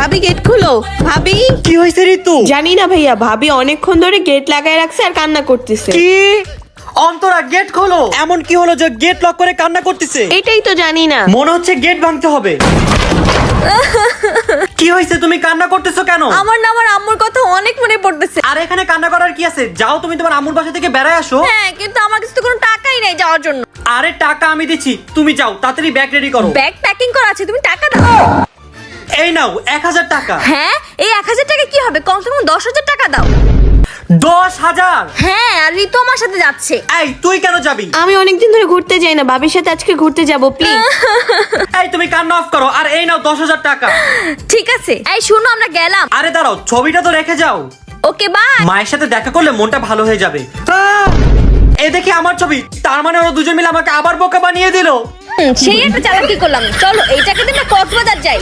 ভাবি গেট খুলো। ভাবি? কি হয়েছে ঋতু? জানি না ভাইয়া ভাবি অনেকক্ষণ ধরে গেট লাগায় রাখছে আর কান্না করতেছে। কি? অন্তরা গেট খোলো। এমন কি হলো যে গেট লক করে কান্না করতেছে? এটাই তো জানি না। মনে হচ্ছে গেট ভাঙতে হবে। কি হয়েছে? তুমি কান্না করতেছো কেন? আমার না আমার আম্মুর কথা অনেক মনে পড়তেছে। আর এখানে কান্না করার কি আছে? যাও তুমি তোমার আম্মুর বাসা থেকে বেড়ায় আসো। হ্যাঁ কিন্তু আমার কাছে তো কোনো টাকাই নেই যাওয়ার জন্য। আরে টাকা আমি দিচ্ছি। তুমি যাও তাড়াতাড়ি ব্যাগ রেডি করো। ব্যাগ প্যাকিং করা আছে তুমি টাকা দাও। এই নাও এক হাজার টাকা। হ্যাঁ? এই এক হাজার টাকা কি হবে? কমসে কম দশ হাজার টাকা দাও। দশ হাজার? হ্যাঁ আর ঋতু আমার সাথে যাচ্ছে। এই তুই কেন যাবি? আমি অনেকদিন ধরে ঘুরতে যাই না ভাবির সাথে আজকে ঘুরতে যাব প্লিজ এই তুমি কান্না অফ করো আর এই নাও দশ হাজার টাকা। ঠিক আছে। এই শুনো আমরা গেলাম। আরে দাঁড়াও ছবিটা তো রেখে যাও। ওকে বাই মায়ের সাথে দেখা করলে মনটা ভালো হয়ে যাবে! এই দেখি আমার ছবি তার মানে ওরা দুজন মিলে আমাকে আবার বোকা বানিয়ে দিল। সেই একটা চালাকি করলাম। চলো এই টাকা দিয়ে আমরা কক্সবাজার যাই।